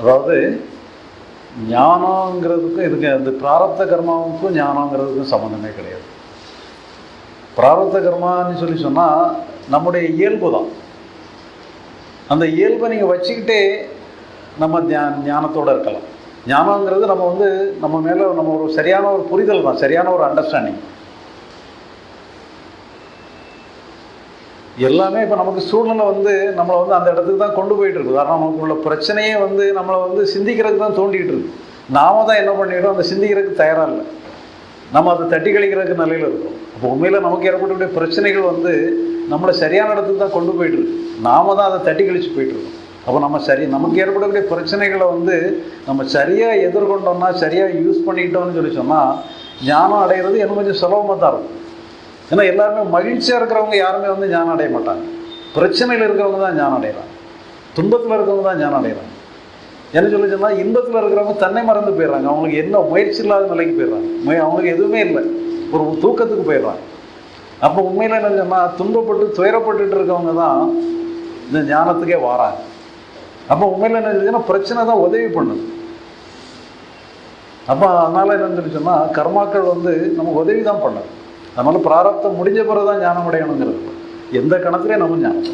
அதாவது ஞானங்கிறதுக்கும் இதுக்கு அந்த பிராரப்த கர்மாவுக்கும் ஞானங்கிறதுக்கும் சம்மந்தமே கிடையாது. பிராரப்த கர்மான்னு சொல்லி சொன்னால் நம்முடைய இயல்பு தான். அந்த இயல்பை நீங்கள் வச்சுக்கிட்டே நம்ம ஞா ஞானத்தோடு இருக்கலாம். ஞானங்கிறது நம்ம வந்து நம்ம மேலே நம்ம ஒரு சரியான ஒரு புரிதல் தான் சரியான ஒரு அண்டர்ஸ்டாண்டிங் எல்லாமே இப்போ நமக்கு சூழ்நிலை வந்து நம்மளை வந்து அந்த இடத்துக்கு தான் கொண்டு போயிட்டு இருக்கு. காரணம் நமக்கு உள்ள பிரச்சனையே வந்து நம்மளை வந்து சிந்திக்கிறதுக்கு தான் தோண்டிகிட்டு இருக்கு. நாம தான் என்ன பண்ணிட்டோம்? அந்த சிந்திக்கிறதுக்கு தயாராக இல்லை. நம்ம அதை தட்டி கழிக்கிறதுக்கு நிலையில் இருக்கும். அப்போ உண்மையில் நமக்கு ஏற்படக்கூடிய பிரச்சனைகள் வந்து நம்மளை சரியான இடத்துக்கு தான் கொண்டு போயிட்டு இருக்கு. நாம தான் அதை தட்டி கழிச்சு போயிட்டு இருக்கோம். அப்போ நம்ம சரி நமக்கு ஏற்படக்கூடிய பிரச்சனைகளை வந்து நம்ம சரியாக எதிர்கொண்டோம்னா சரியாக யூஸ் பண்ணிக்கிட்டோம்னு சொல்லி சொன்னால் ஞானம் அடைகிறது என்ன கொஞ்சம் சுலபமாக தான் இருக்கும். ஏன்னா எல்லாருமே மகிழ்ச்சியாக இருக்கிறவங்க யாருமே வந்து ஞானம் அடைய மாட்டாங்க. பிரச்சனையில் இருக்கிறவங்க தான் ஞானம் அடைகிறாங்க துன்பத்தில் இருக்கிறவங்க தான் ஞானம் அடைகிறாங்க என்ன சொல்லி சொன்னால் இன்பத்தில் இருக்கிறவங்க தன்னை மறந்து போயிடுறாங்க. அவங்களுக்கு என்ன முயற்சி இல்லாத நிலைக்கு போயிடுறாங்க. அவங்களுக்கு எதுவுமே இல்லை. ஒரு தூக்கத்துக்கு போயிடுறாங்க. அப்போ உண்மையில் என்ன சொன்னால் துன்பப்பட்டு துயரப்பட்டுட்டு இருக்கவங்க தான் இந்த ஞானத்துக்கே வராங்க. அப்போ உண்மையில் என்ன சொல்லுச்சுன்னா பிரச்சனை தான் உதவி பண்ணுது. அப்போ அதனால் என்னன்னு சொல்லி சொன்னால் கர்மாக்கள் வந்து நமக்கு உதவி தான் பண்ணுது. அதனால பிராரப்தம் முடிஞ்ச பிறகு தான் ஞானம் அடையணுங்கிறது எந்த கணத்துலேயும் நம்ம ஞானம்.